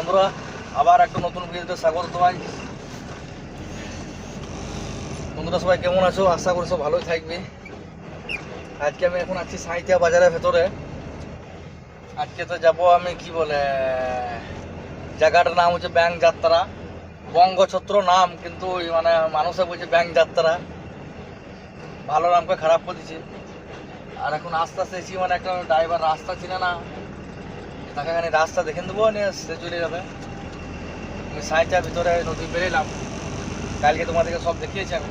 বন্ধুরা, আবার একটা নতুন ভিডিওতে স্বাগত তোমায় বন্ধুরা, সবাই কেমন আছো? আশা করি সব ভালোই থাকবে। আজকে আমি এখন আছি সাঁইথিয়া বাজারের ভেতরে। আজকে তো যাব আমি, কি বলে, জায়গাটার নাম হচ্ছে ব্যাংক যাত্রা। বঙ্গছত্র নাম, কিন্তু মানে মানুষে বলছে ব্যাংক যাত্রা। ভালো নামকে খারাপ করে দিচ্ছে। আর এখন আস্তে আস্তে এসি মানে একটা ড্রাইভার রাস্তা চিনে না। তাকে এখানে রাস্তা দেখে দেবো নিয়ে চলে যাবে। আমি সাইটার ভিতরে নদী বেরোলাম কালকে তোমাদেরকে সব দেখিয়েছি আমি।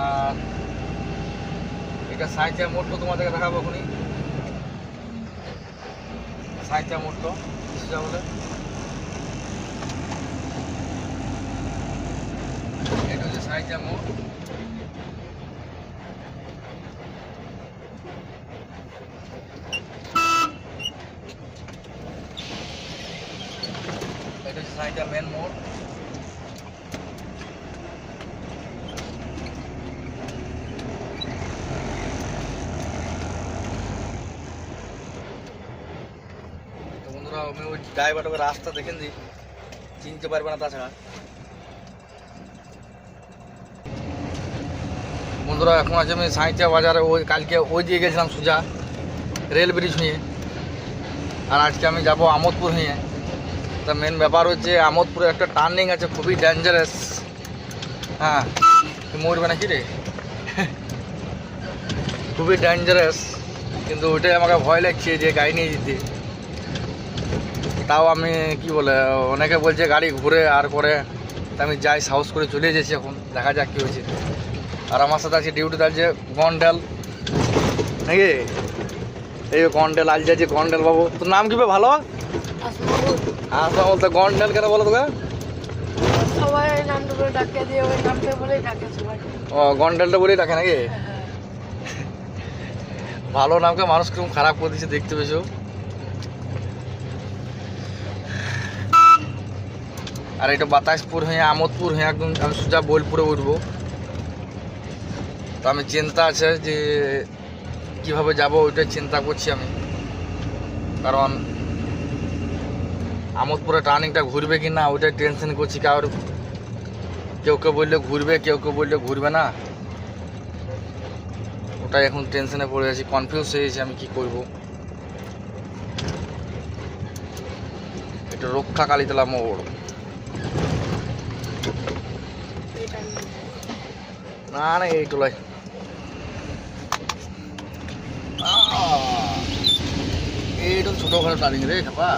আর এটা সাইটা মোটটো তোমাদেরকে দেখাবো এখনই। সাইটা মোটটো সোজা বলে। এটা হচ্ছে সাইটা মোট এটা হচ্ছে সাইটা মেন মোড় তো বন্ধুরা ড্রাইভারটাকে রাস্তা দেখেন দিই চিনতে পারবে না তাছাড়া। বন্ধুরা, এখন আছে আমি সাঁইচা বাজারে, ওই কালকে ওই দিয়ে গেছিলাম সোজা, রেল ব্রিজ হয়ে আর আজকে আমি যাব আমোদপুর হয়ে তা মেন ব্যাপার হচ্ছে, আমোদপুরে একটা টার্নিং আছে, খুবই ডেঞ্জারাস হ্যাঁ মরবে নাকি রে? খুবই ডেঞ্জারাস কিন্তু ওইটাই আমাকে ভয় লাগছে যে গাড়ি নিয়ে যেতে। তাও আমি কি বলে অনেকে বলছে গাড়ি ঘুরে আর করে। আমি যাই সাহস করে চলে এসেছি এখন দেখা যাক কী হয়েছে। আর আমার সাথে আছে ডিউটিতে আছে গন্ডেল। নাকি? এই গন্ডেল আজ যাচ্ছে গন্ডেল বাবু। তোর নাম কি ভালো? আসা বলতে গন্ডেল কেন বলো তোকে? ও গন্ডেলটা বলেই ডাকে নাকি? ভালো নামকে মানুষ কীরকম খারাপ করে দিচ্ছে দেখতে পেয়েছ। আর এটা বাতাসপুর হয়ে, আমোদপুর হয়ে একদম আমি সোজা বোলপুরে উঠবো। তো আমি চিন্তা আছে যে কীভাবে যাব, ওইটা চিন্তা করছি আমি। কারণ আমোদপুরে টার্নিংটা ঘুরবে কি না, ওইটাই টেনশন করছি। কারোর কেউ কেউ বললে ঘুরবে, কেউ কেউ বললে ঘুরবে না। ওটাই এখন টেনশনে পড়ে আছি কনফিউজ হয়ে গেছি আমি কি করব। এটা রক্ষা কালীতলা মোড় এটা নিয়ে। না না এই টোলাই এইটা ছোটোখাটো টার্নিং রে খাপা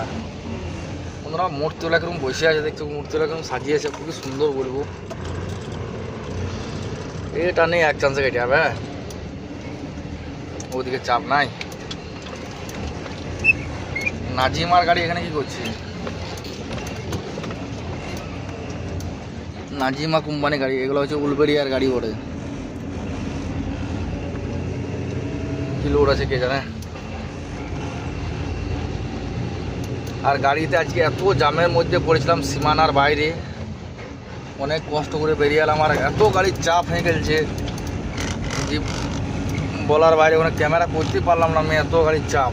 বন্ধুরা মূর্তিওয়ালা কীরকম বসে আছে দেখছ মূর্তিওয়ালা কীরকম সাজিয়েছে খুবই সুন্দর বলব এটা নেই এক চান্সে কেটে ওদিকে চাপ নাই নাজিমার গাড়ি এখানে কি করছে নাজিমা কোম্পানি গাড়ি, এগুলো হচ্ছে উলবেরিয়ার গাড়ি ওঠে কি লোড আছে কে জানে? আর গাড়িতে আজকে এত জামের মধ্যে পড়েছিলাম সীমানার বাইরে। অনেক কষ্ট করে বেরিয়ে এলাম আর এত গাড়ির চাপ হয়ে গেছে যে বলার বাইরে ওখানে ক্যামেরা করতে পারলাম না, আমি এত গাড়ির চাপ।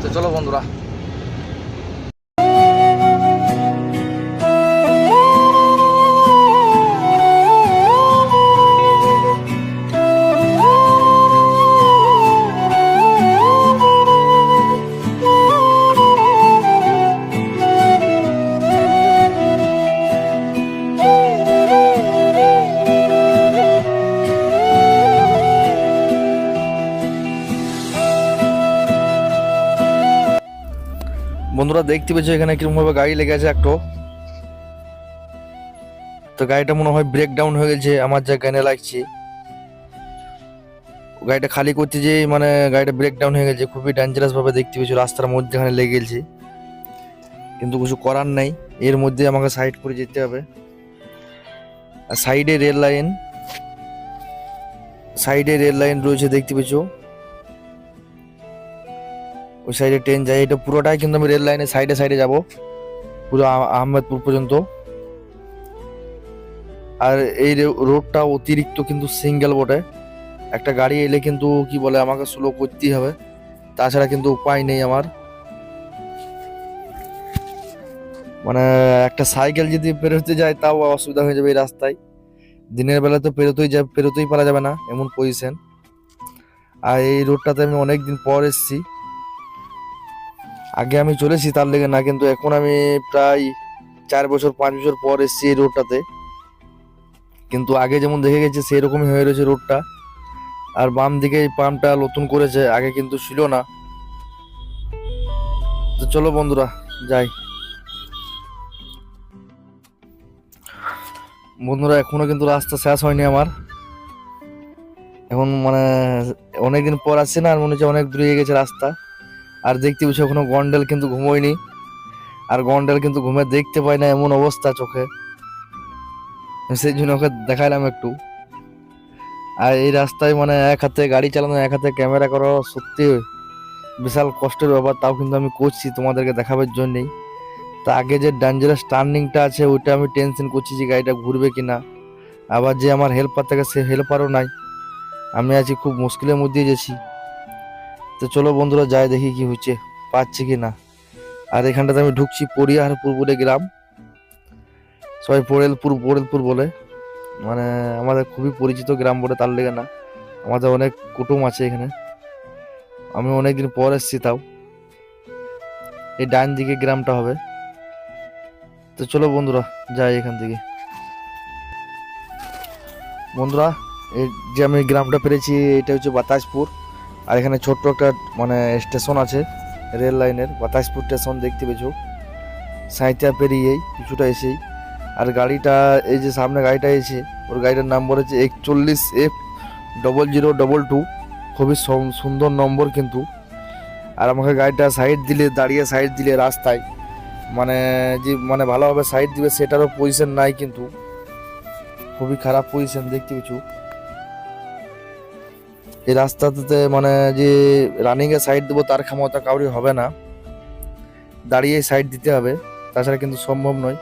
তো চলো বন্ধুরা। বন্ধুরা দেখতে পেয়েছ এখানে কিরকমভাবে গাড়ি লেগে আছে একটু। তো গাড়িটা মনে হয় ব্রেক ডাউন হয়ে গেছে, আমার যা জ্ঞানে লাগছে। গাড়িটা খালি করতে যে মানে গাড়িটা ব্রেক ডাউন হয়ে গেছে, খুবই ডেঞ্জারাস ভাবে দেখতে পেয়েছ, রাস্তার মধ্যেখানে লেগে গেছে। কিন্তু কিছু করার নাই, এর মধ্যে আমাকে সাইড করে যেতে হবে। আর সাইডে রেল লাইন সাইডে রেল লাইন রয়েছে, দেখতে পেয়েছ। ওই সাইডে ট্রেন যায়। এটা পুরোটাই কিন্তু আমি রেল লাইনের সাইডে সাইডে যাব। পুরো আহমেদপুর পর্যন্ত। আর এই রোডটা অতিরিক্ত কিন্তু সিঙ্গেল বটে। একটা গাড়ি এলে কিন্তু কি বলে, আমাকে স্লো করতেই হবে। তাছাড়া কিন্তু উপায় নেই আমার। মানে একটা সাইকেল যদি পেরোতে যায়, তাও অসুবিধা হয়ে যাবে এই রাস্তায়। দিনের বেলা তো পেরোতেই যা পেরোতেই পারা যাবে না, এমন পজিশন আর এই রোডটাতে আমি অনেক দিন পর এসেছি। আগে আমি চলেছি, তার লেগে না, কিন্তু এখন আমি প্রায় চার বছর, পাঁচ বছর পর এসেছি এই রোডটাতে কিন্তু আগে যেমন দেখে গেছি সেই রকমই হয়ে রয়েছে রোডটা আর বাম দিকে এই পাম্পটা নতুন করেছে, আগে কিন্তু ছিল না। তো চলো বন্ধুরা, যাই। বন্ধুরা, এখনও কিন্তু রাস্তা শেষ হয়নি আমার। এখন মানে অনেকদিন পর আসছে না, আর মনে হচ্ছে অনেক দূরে গেছে রাস্তা। আর দেখতে পাচ্ছি এখনও গন্ডেল কিন্তু ঘুমোয়নি। আর গন্ডেল কিন্তু ঘুমে দেখতে পাই না এমন অবস্থা চোখে। সেই জন্য ওকে দেখাইলাম একটু। আর এই রাস্তায় মানে এক হাতে গাড়ি চালানো, এক হাতে ক্যামেরা করা সত্যি বিশাল কষ্টের ব্যাপার, তাও কিন্তু আমি করছি তোমাদেরকে দেখাবার জন্যই। তা আগে যে ডেঞ্জারাস টার্নিংটা আছে, ওইটা আমি টেনশন করছি যে গাড়িটা ঘুরবে কি না আবার যে আমার হেল্পার থাকে, সে হেল্পারও নাই। আমি আছি খুব মুশকিলের মধ্যে গেছি তো চলো বন্ধুরা, যাই দেখি কি হচ্ছে, পাচ্ছি কি না আর এখানটাতে আমি ঢুকছি পরিহারপুর বলে গ্রাম। সবাই পোড়েলপুর পোড়েলপুর বলে। মানে আমাদের খুবই পরিচিত গ্রাম বলে তার লেগে না। আমাদের অনেক কুটুম আছে এখানে। আমি অনেকদিন পর এসেছি তাও। এই ডান দিকে গ্রামটা হবে। তো চলো বন্ধুরা, যাই এখান থেকে। বন্ধুরা, এই যে আমি গ্রামটা পেরেছি, এটা হচ্ছে বাতাসপুর। আর এখানে ছোট্ট একটা মানে স্টেশন আছে, রেল লাইনের বাতাসপুর স্টেশন দেখতে পেয়েছ। সাঁইতিয়া পেরিয়েই, কিছুটা এসেই। আর গাড়িটা, এই যে সামনে গাড়িটা এসে ওর গাড়িটার নাম্বার হচ্ছে একচল্লিশ F double zero double two. খুবই সুন্দর নম্বর কিন্তু। আর আমাকে গাড়িটা সাইড দিলে, দাঁড়িয়ে সাইড দিলে রাস্তায় মানে যে মানে ভালোভাবে সাইড দিবে, সেটারও পজিশন নাই কিন্তু। খুবই খারাপ পজিশন দেখতে কিছু এই রাস্তাতে মানে যে রানিং এ সাইড দেবো, তার ক্ষমতা কাউরি হবে না। দাঁড়িয়ে সাইড দিতে হবে, তাছাড়া কিন্তু সম্ভব নয়।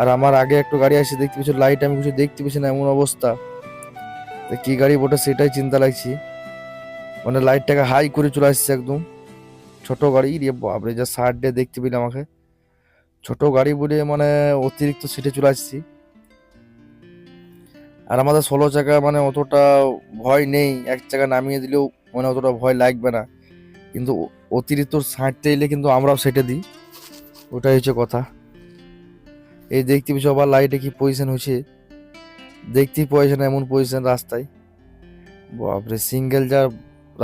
আর আমার আগে একটু গাড়ি আসছে দেখতে পেয়েছি লাইট আমি কিছু দেখতে পেয়েছি না, এমন অবস্থা। তো কি গাড়ি বটে, সেটাই চিন্তা লাগছে। মানে লাইটটাকে হাই করে চলে আসছে একদম। ছোট গাড়ি রে বাপরে, যা সাইড দিয়ে দেখতে পেলাম আমাকে। ছোট গাড়ি বলে মানে অতিরিক্ত সিটে চলে আসছি। আর আমাদের ষোলো চাকা মানে অতটা ভয় নেই, এক চাকা নামিয়ে দিলেও মানে অতটা ভয় লাগবে না। কিন্তু অতিরিক্ত সাঁটতে এলে কিন্তু আমরাও সেটে দিই। ওটাই হচ্ছে কথা। এই দেখতে পিছু আবার লাইটে কি পজিশন হচ্ছে দেখতেই পজিশন এমন পজিশন রাস্তায়। বাপরে সিঙ্গেল যা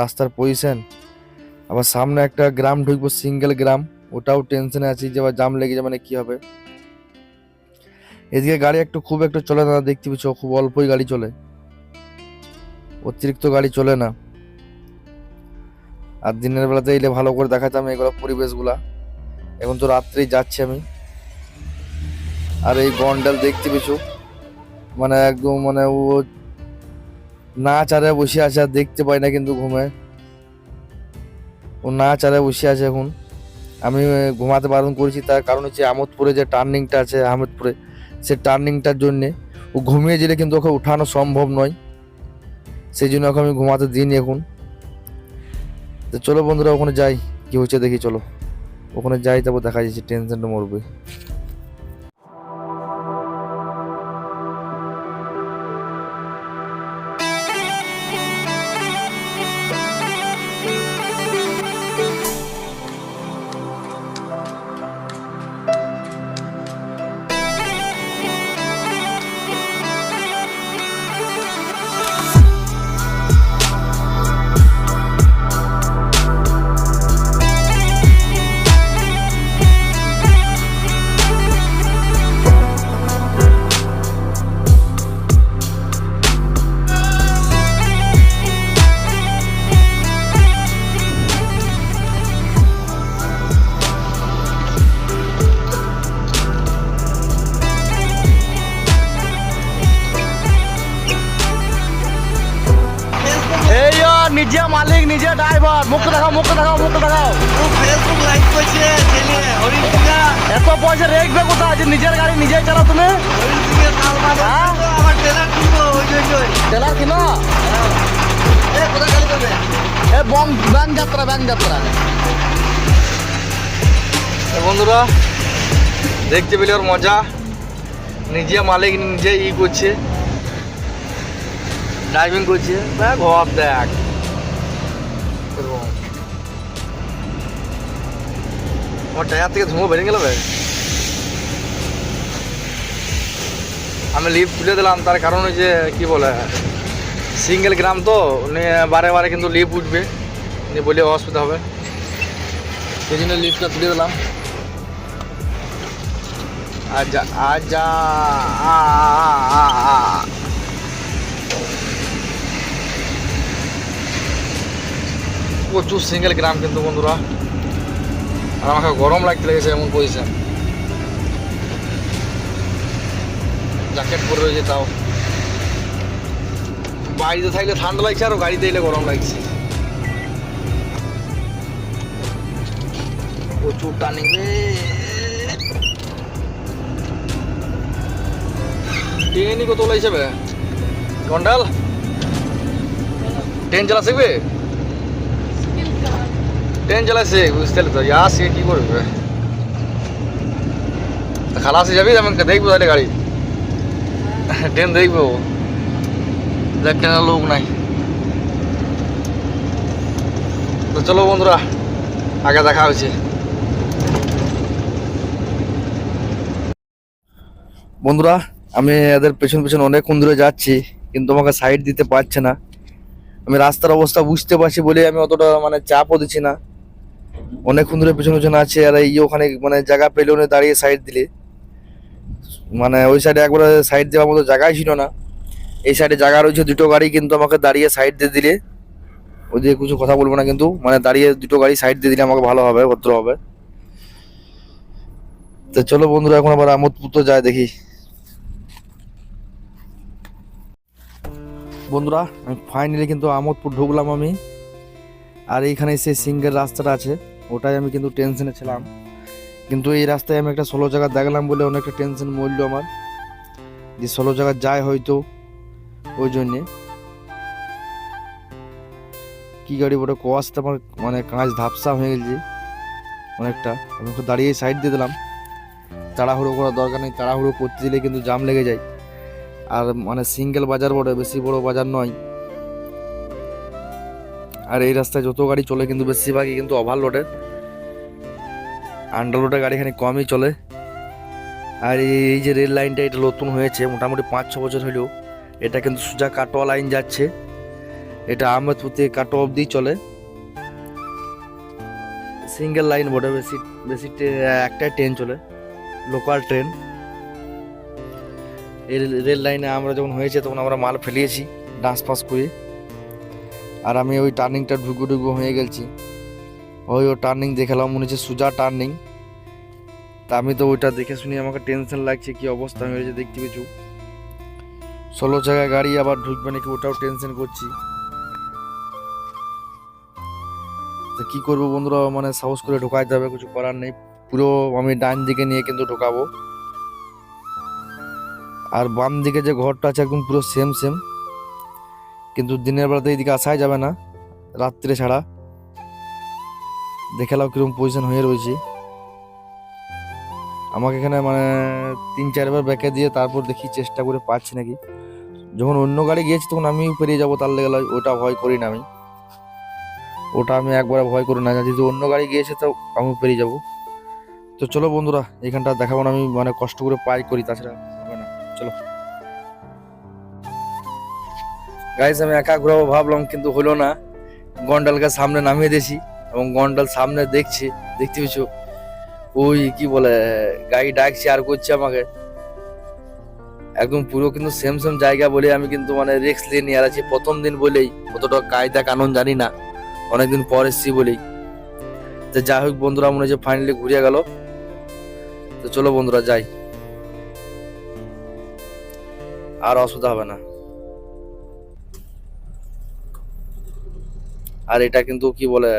রাস্তার পজিশন আবার সামনে একটা গ্রাম ঢুকবো সিঙ্গেল গ্রাম। ওটাও টেনশনে আছি যে আবার জাম লেগে যাবে মানে কী হবে। এদিকে গাড়ি একটু খুব একটু চলে না, দেখতে পিছু খুব অল্পই গাড়ি চলে। অতিরিক্ত গাড়ি চলে না। আর দিনের বেলাতে এলে ভালো করে দেখাতাম এগুলো পরিবেশগুলা। এখন তো রাত্রেই যাচ্ছি আমি। আর এই গন্ডাল দেখতে পেছো মানে একদম মানে ও না চারে বসে আছে আর দেখতে পাই না কিন্তু ঘুমে। ও না চারে বসে আছে এখন। আমি ঘুমাতে বারণ করেছি, তার কারণ হচ্ছে আমোদপুরে যে টার্নিংটা আছে, আহমেদপুরে সে টার্নিংটার জন্যে। ও ঘুমিয়ে গেলে কিন্তু ওকে উঠানো সম্ভব নয়। সেই জন্য ওকে আমি ঘুমাতে দিইনি এখন। তো চলো বন্ধুরা, ওখানে যাই। কি হচ্ছে দেখি, চলো। ওখানে যাই, তারপর দেখা যাচ্ছে, টেনশনটা মরবে। দেখাও মুখ দেখাও মুখ দেখাও ফেসবুক লাইক করছে ছেলে হরিণ সিংহা এত পয়সা রেখবে কোথায়? যে নিজের গাড়ি নিজেই চালাও তুমি? হরিণ সিংহের কাল হ্যাঁ? আমার ট্রেলার কিনবো ওই জন্যই। টেলার কিনো? এ কোথায় গাড়ি করবে? এ বম ব্যান যাত্রা যাত্রা। বন্ধুরা দেখতে পেলে ওর মজা। নিজে মালিক নিজে ই করছে। ড্রাইভিং করছে। দেখ। আমার টায়ার থেকে ধুমো বেরিয়ে গেল আমি লিফট তুলে দিলাম, তার কারণ হচ্ছে কি বলে সিঙ্গেল গ্রাম তো নিয়ে বারে বারে কিন্তু লিফট উঠবে। নিয়ে বলে অসুবিধা হবে। সেই জন্য লিফটটা তুলে দিলাম। প্রচুর সিঙ্গেল গ্রাম কিন্তু বন্ধুরা। আর আমাকে গরম লাগতে লেগেছে এমন পজিশন জ্যাকেট পরে রয়েছে তাও। বাড়িতে থাকলে ঠান্ডা লাগছে আর গাড়িতে এলে গরম লাগছে। প্রচুর টার্নিং রে। ট্রেনই কত লাগছে বে? কন্ডাল ট্রেন চালা শিখবে ট্রেন চালাচ্ছে বুঝতে তো সে কি করবে? খালাসে যাবি, আমি দেখব তাহলে গাড়ি। ট্রেন দেখব। দেখ ট্রেনের লোক নাই। তো চলো বন্ধুরা, আগে দেখা হয়েছে। বন্ধুরা, আমি এদের পেছন পেছন অনেকক্ষণ ধরে যাচ্ছি, কিন্তু আমাকে সাইড দিতে পারছে না। আমি রাস্তার অবস্থা বুঝতে পারছি বলে আমি অতটা মানে চাপও দিচ্ছি না। অনেকক্ষণ ধরে পেছন পেছন আছে, আর এই ওখানে মানে জায়গা পেলে উনি দাঁড়িয়ে সাইড দিলে। মানে ওই সাইডে একবারে সাইড দেওয়ার মতো জায়গাই ছিল না। এই সাইডে জায়গা রয়েছে দুটো গাড়ি, কিন্তু আমাকে দাঁড়িয়ে সাইড দিয়ে দিলে। ওই দিয়ে কিছু কথা বলব না কিন্তু মানে দাঁড়িয়ে দুটো গাড়ি সাইড দিয়ে দিলে আমাকে ভালো হবে, ভদ্র হবে। তো চলো বন্ধুরা, এখন আবার আমোদপুর তো যায় দেখি। বন্ধুরা, আমি ফাইনালি কিন্তু আমোদপুর ঢুকলাম আমি। আর এইখানে সেই সিঙ্গেল রাস্তাটা আছে। ওটাই আমি কিন্তু টেনশনে ছিলাম। কিন্তু এই রাস্তায় আমি একটা ষোলো জায়গা দেখলাম বলে অনেকটা টেনশন মরলো আমার। যে ষোলো জায়গা যায় হয়তো ওই জন্যে। কি গাড়ি ওটা কোয়াশতে আমার মানে কাঁচ ধাপসা হয়ে গেছে অনেকটা। আমি ওকে দাঁড়িয়ে সাইড দিয়ে দিলাম। তাড়াহুড়ো করার দরকার নেই, তাড়াহুড়ো করতে দিলে কিন্তু জাম লেগে যায়। আর মানে সিঙ্গেল বাজার বটে বেশি বড় বাজার নয়। আর এই রাস্তায় যত গাড়ি চলে কিন্তু বেশিরভাগই কিন্তু ওভারলোডের আন্ডারলোডের গাড়ি এখানে কমই চলে। আর এই যে রেল লাইনটা এটা নতুন হয়েছে, মোটামুটি পাঁচ, ছ বছর হলেও। এটা কিন্তু সোজা কাটোয়া লাইন যাচ্ছে। এটা আহমেদপুর থেকে কাটোয়া অবধি চলে। সিঙ্গেল লাইন বটে, বেশি বেশি একটাই ট্রেন চলে লোকাল ট্রেন এই রেল- রেল লাইনে আমরা যখন হয়েছে তখন আমরা মাল ফেলিয়েছি ডান্স পাস করে। আর আমি ওই টার্নিংটা ঢুকু ঢুকু হয়ে গেছি ওই ও টার্নিং দেখালাম, মনে হচ্ছে সোজা টার্নিং তা আমি তো ওইটা দেখে শুনে আমাকে টেনশন লাগছে, কি অবস্থা হয়েছে দেখতে পেছু ষোলো জায়গায় গাড়ি আবার ঢুকবে নাকি ওটাও টেনশন করছি। তো কী করব বন্ধুরা মানে সাহস করে ঢোকাইতে হবে, কিছু করার নেই। পুরো আমি ডান দিকে নিয়ে কিন্তু ঢোকাবো। আর বাম দিকে যে ঘরটা আছে একদম পুরো সেম সেম কিন্তু দিনের বেলাতে এইদিকে আসাই যাবে না, রাত্রে ছাড়া। দেখে নাও কীরকম পজিশন হয়ে রয়েছে। আমাকে এখানে মানে তিন চারবার ব্যাকে দিয়ে তারপর দেখি চেষ্টা করে পাচ্ছি নাকি। যখন অন্য গাড়ি গিয়েছি তখন আমিও পেরিয়ে যাব তার লেগে ওটা ভয় করি না আমি। ওটা আমি একবার ভয় করি না যদি অন্য গাড়ি গিয়েছে তো আমিও পেরিয়ে যাব। তো চলো বন্ধুরা, এখানটা দেখাবো না, আমি মানে কষ্ট করে পাই করি, তাছাড়া হবে না। চলো। গাইস আমি একা ভাবলাম, কিন্তু হলো না। গন্ডালকে সামনে নামিয়ে দিয়েছি এবং গন্ডাল সামনে দেখছি, দেখতে পেছো ওই কি বলে, গাড়ি ডাকছে আর করছে আমাকে। একদম পুরো কিন্তু সেম সেম জায়গা বলে আমি কিন্তু মানে রিক্স নিয়ে নিয়ে আছি। প্রথম দিন বলেই অতটা কায়দা কানুন জানি না। অনেকদিন পর এসছি বলেই। তো যাই হোক বন্ধুরা, মনে হচ্ছে ফাইনালি ঘুরিয়ে গেল। তো চলো বন্ধুরা, যাই। আর অসুবিধা হবে না। আর এটা কিন্তু কি বলে,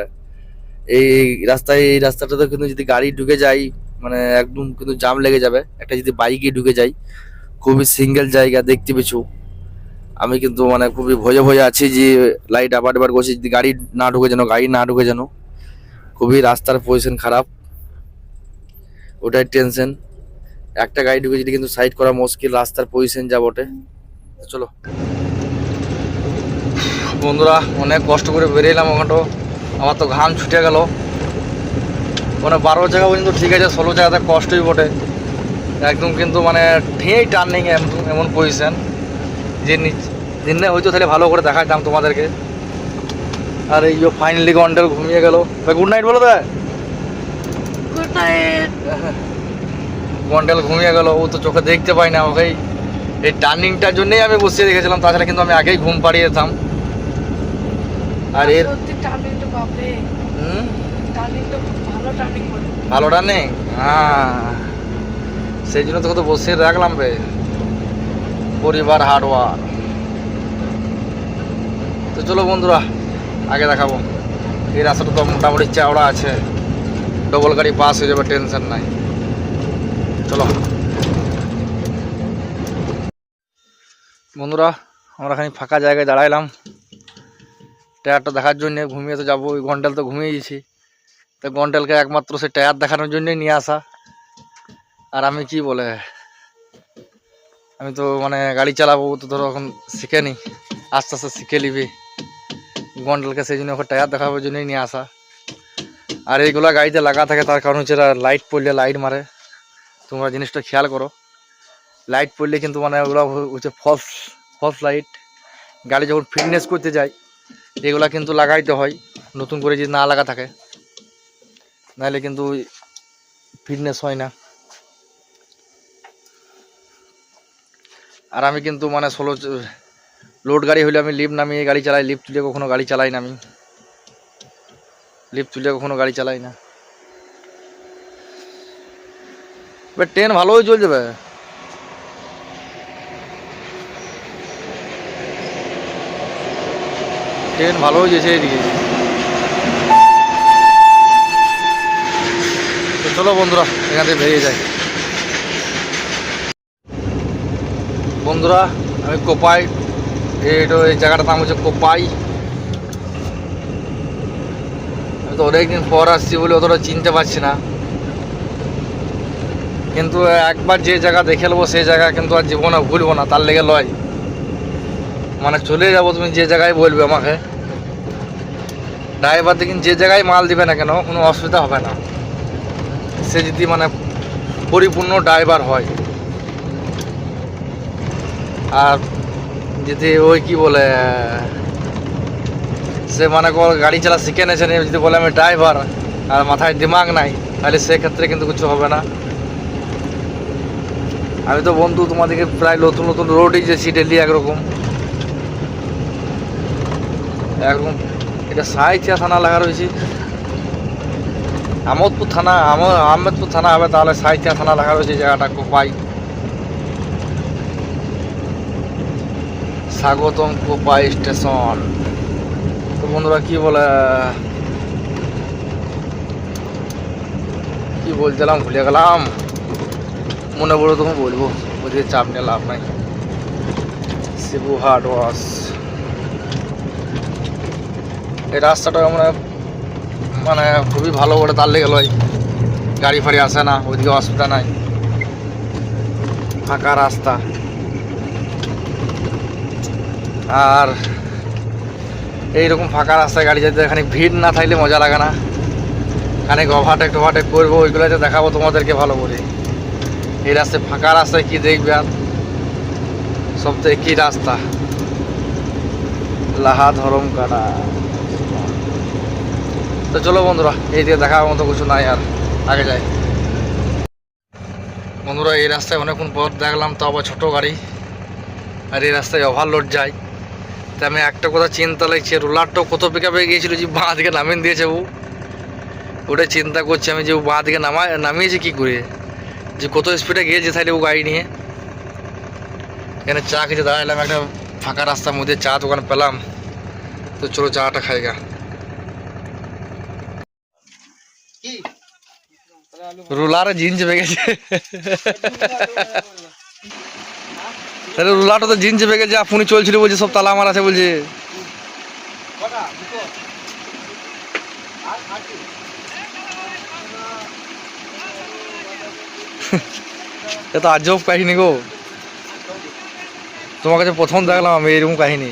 এই রাস্তায়, এই রাস্তাটাতে কিন্তু যদি গাড়ি ঢুকে যায় মানে একদম কিন্তু জাম লেগে যাবে। একটা যদি বাইকে ঢুকে যায় খুবই সিঙ্গেল জায়গা দেখতে পেছু আমি কিন্তু মানে খুবই ভয়ে ভয়ে আছি যে লাইট আবার আবার করছি, যদি গাড়ি না ঢুকে যেন, গাড়ি না ঢুকে যেন। খুবই রাস্তার পজিশন খারাপ। ওটাই টেনশন একটা গাড়ি ঢুকে যদি কিন্তু সাইড করা মুশকিল, রাস্তার পজিশন যা বটে চলো। বন্ধুরা অনেক কষ্ট করে বেরিয়েলাম ওখানটো। আমার তো ঘাম ছুটে গেল। মানে বারো জায়গা পর্যন্ত ঠিক আছে ষোলো জায়গাতে কষ্টই বটে। একদম কিন্তু মানে ঠিকই টার্নিং এমন পজিশন যে দিনে হয়তো তাহলে ভালো করে দেখাতাম তোমাদেরকে। আর এই যে ফাইনালি গন্ডেল ঘুমিয়ে গেল। গুড নাইট বলো দা গুড নাইট গন্ডেল ঘুমিয়ে গেল ও তো চোখে দেখতে পাই না ওকেই এই টার্নিংটার জন্যই আমি বসিয়ে রেখেছিলাম তাছাড়া কিন্তু আমি আগেই ঘুম পাড়িয়ে যেতাম আর এর ভালো টার্নিং হ্যাঁ। সেই জন্য তোকে তো বসিয়ে রাখলাম বে পরিবার হার্ডওয়ার তো চলো বন্ধুরা আগে দেখাবো। এই রাস্তাটা তো মোটামুটি চাওড়া আছে। ডবল গাড়ি পাস হয়ে যাবে টেনশন নাই। চলো। বন্ধুরা আমরা খানি ফাঁকা জায়গায় দাঁড়াইলাম। টায়ারটা দেখার জন্য ঘুমিয়ে তো যাব, ওই ঘন্টাল তো ঘুমিয়ে গেছি। তো গন্ডেলকে একমাত্র সে টায়ার দেখানোর জন্যই নিয়ে আসা। আর আমি কি বলে, আমি তো মানে গাড়ি চালাবো তো ধরো এখন শিখেনি আস্তে আস্তে শিখে নিবি। গন্ডেলকে সেই জন্য ওকে টায়ার দেখাবার জন্যই নিয়ে আসা। আর এইগুলো গাড়িতে লাগা থাকে, তার কারণ হচ্ছে লাইট পড়লে লাইট মারে। তোমরা জিনিসটা খেয়াল করো। লাইট পড়লে কিন্তু মানে ওগুলো হচ্ছে ফলস ফলস লাইট গাড়ি যখন ফিটনেস করতে যায় এগুলা কিন্তু লাগাইতে হয়, নতুন করে যদি না লাগা থাকে নাহলে কিন্তু ফিটনেস হয় না। আর আমি কিন্তু মানে ষোলো লোড গাড়ি হলে আমি লিফ্ট নামিয়ে গাড়ি চালাই লিফট তুলে কখনো গাড়ি চালাই না আমি। লিফট তুলে কখনো গাড়ি চালাই না। ট্রেন ভালোই চল যাবে ট্রেন ভালো হয়ে গেছে এদিকে। চলো বন্ধুরা, এখান থেকে বেরিয়ে যাই। বন্ধুরা, আমি কোপাই। এইটা এই জায়গাটার নাম হচ্ছে কোপাই। আমি তো অনেকদিন পর আসছি বলে অতটা চিনতে পারছি না। কিন্তু একবার যে জায়গা দেখে নেব, সেই জায়গা কিন্তু আর জীবনে ভুলবো না, তার লেগে লয়। মানে চলে যাব তুমি যে জায়গায় বলবে আমাকে। ড্রাইভার দেখুন যে জায়গায় মাল দিবে না কেন, কোনো অসুবিধা হবে না। সে যদি মানে পরিপূর্ণ ড্রাইভার হয়। আর যদি ওই কি বলে, সে মানে গাড়ি চালা শিখে নিয়ে যদি বলে আমি ড্রাইভার, আর মাথায় দিমাগ নাই, তাহলে সেক্ষেত্রে কিন্তু কিছু হবে না। আমি তো বন্ধু, তোমাদেরকে প্রায় নতুন নতুন রোডই যেছি ডেলি একরকম। একরকম এটা সাইথিয়া থানা লাগা রয়েছে। আমোদপুর থানা আহমেদপুর থানা হবে, তাহলে সাইথিয়া থানা লাগা রয়েছে জায়গাটা কোপাই। স্বাগতম কোপাই স্টেশন। তো বন্ধুরা, কি বলে, কি বলছিলাম ভুলে গেলাম। মনে পড়ে তুমি বলব, ওদিকে চাপ নিয়ে লাভ নাই। Shibu hard wash. এই রাস্তাটা মানে মানে খুবই ভালো করে তার লেগে লয়। গাড়ি ফাড়ি আসে না, ওইদিকে অসুবিধা নাই। ফাঁকা রাস্তা। আর এইরকম ফাঁকা রাস্তায় গাড়ি যেতে এখানে ভিড় না থাকলে মজা লাগে না। খানিক ওভারটেক টোভারটেক করব, ওইগুলোতে দেখাবো তোমাদেরকে ভালো করে। এই রাস্তায় ফাঁকা রাস্তায় কি দেখবে আর? সব কি রাস্তা? লাহা ধরম কাটা তো চলো বন্ধুরা, এই দিয়ে দেখার মতো কিছু নাই আর। আগে যাই। বন্ধুরা, এই রাস্তায় অনেকক্ষণ পর দেখলাম তো আবার ছোটো গাড়ি। আর এই রাস্তায় ওভারলোড যায় তা আমি একটা কথা চিন্তা লাগছে রোলারটাও কত পিক আপে গিয়েছিল যে বাঁ দিকে নামিয়ে দিয়েছে ও। ওটা চিন্তা করছি আমি যে ও বাঁ দিকে নামা নামিয়েছে কী করে? যে কত স্পিডে গিয়েছে তাহলে ও গাড়ি নিয়ে। এখানে চা খেতে দাঁড়ালাম একটা ফাঁকা রাস্তার মধ্যে চা দোকান পেলাম। তো চলো চাটা খাই গা। রুলারে জিন চেপে গেছে। আরে রুলারটা তো জিন চেপে গেছে আপনি চলছিল বলছে সব তালা আমার আছে বলছে। এ তো আজব কাহিনী গো। তোমার কাছে প্রথম দেখলাম আমি এরকম কাহিনী।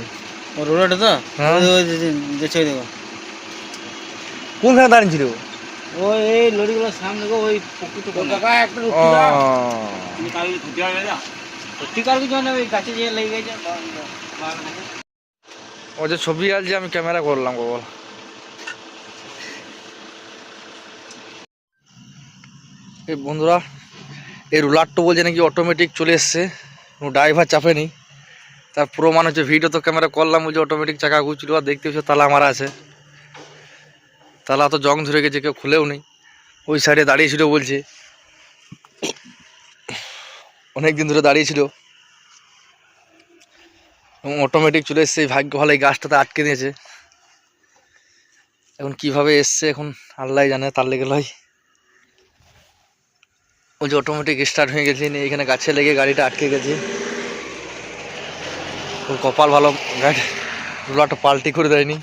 রোডটা তো? হ্যাঁ। দেখো। কোনখানে দাঁড়িয়ে ছিল ওই এই লরিগুলোর সামনে গো ওই কাকা একটা কিছু না ওই গাছে যে লেগে গেছে ও যে ছবি আলছে আমি ক্যামেরা করলাম গো বল। এই বন্ধুরা এই রুলারটা বলছে নাকি অটোমেটিক চলে এসছে কোনো ড্রাইভার চাপেনি তার পুরো মানে হচ্ছে ভিডিও তো ক্যামেরা করলাম বলছে অটোমেটিক চাকা ঘুরছিল আর দেখতে হচ্ছে তালা মারা আছে। তালা তো জং ধরে গেছে, কেউ খুলেও নেই। ওই সাইডে দাঁড়িয়েছিল বলছে। অনেক দিন ধরে দাঁড়িয়েছিল এবং অটোমেটিক চলে এসছে ভাগ্য ভালো, এই গাছটাতে আটকে দিয়েছে এখন কীভাবে এসছে এখন আল্লাহ জানে, তার লেগে লয়। ওই যে অটোমেটিক স্টার্ট হয়ে গেছে, নিয়ে এখানে গাছে লেগে গাড়িটা আটকে গেছে। ওর কপাল ভালো, গাড়ি রোলারটা পাল্টি করে দেয়নি।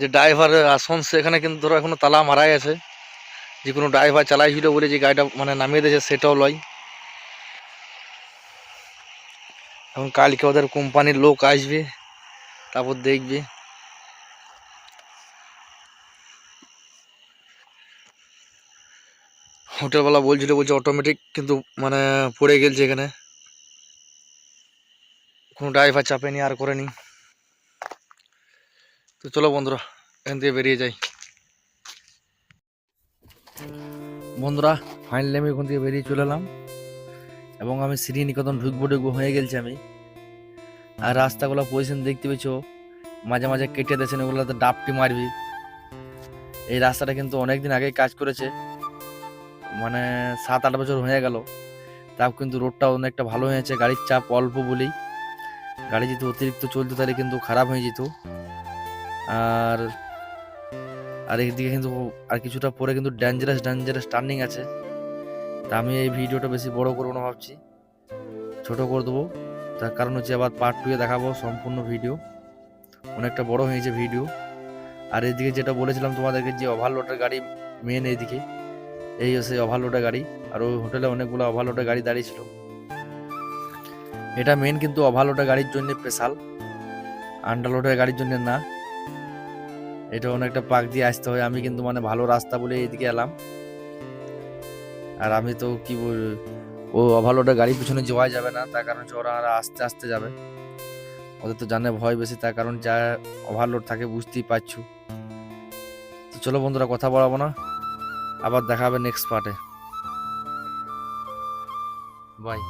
যে ড্রাইভার আসন সেখানে কিন্তু ধরো এখনও তালা মারাই আছে। যে কোনো ড্রাইভার চালাইছিল বলে যে গাড়িটা মানে নামিয়ে দিয়েছে, সেটাও লয়। এখন কালকে ওদের কোম্পানির লোক আসবে, তারপর দেখবে। হোটেলওয়ালা বলছিল, বলছে অটোমেটিক কিন্তু মানে পড়ে গেছে এখানে। কোনো ড্রাইভার চাপেনি, আর করেনি। তো চলো বন্ধুরা, এখান থেকে বেরিয়ে যাই। বন্ধুরা ফাইনালি আমি ওখান থেকে বেরিয়ে চলে এলাম। এবং আমি শ্রীনিকেতন ঢুকবো ঢুকবো হয়ে গেছি আমি। আর রাস্তাগুলো পজিশন দেখতে পেয়েছ, মাঝে মাঝে কেটে দিয়েছেন ওগুলোতে ডাবটি মারবি। এই রাস্তাটা কিন্তু অনেক দিন আগেই কাজ করেছে। মানে সাত আট বছর হয়ে গেল। তাও কিন্তু রোডটা অনেকটা ভালো হয়েছে, গাড়ির চাপ অল্প বলেই। গাড়ি যদি অতিরিক্ত চলতো তাহলে কিন্তু খারাপ হয়ে যেত। আর আর একদিকে কিন্তু আর কিছুটা পরে কিন্তু ডেঞ্জারাস ডেঞ্জারাস টার্নিং আছে। তা আমি এই ভিডিওটা বেশি বড় করব না ভাবছি। ছোট করে দেবো। তার কারণ হচ্ছে আবার পার্ট টুয়ে দেখাবো সম্পূর্ণ ভিডিও অনেকটা বড় হয়েছে ভিডিও আর এদিকে যেটা বলেছিলাম তোমাদেরকে যে ওভারলোডের গাড়ি মেন এইদিকে, এই হচ্ছে ওভারলোডের গাড়ি। আর ওই হোটেলে অনেকগুলো ওভারলোডের গাড়ি দাঁড়িয়ে ছিল এটা মেন কিন্তু ওভারলোডের গাড়ির জন্য স্পেশাল আন্ডারলোডের গাড়ির জন্য না। এটা অনেকটা পাক দিয়ে আসতে হয়। আমি কিন্তু মানে ভালো রাস্তা বলে এদিকে এলাম। আর আমি তো কি বল, ও ওভারলোডের গাড়ির পিছনে যাওয়া যাবে না, তার কারণ ওরা আর আস্তে আস্তে যাবে। ওদের তো জানে ভয় বেশি, তার কারণ যা ওভারলোড থাকে বুঝতেই পারছ। তো চলো বন্ধুরা, কথা বলাবো না। আবার দেখা হবে নেক্সট পার্টে বাই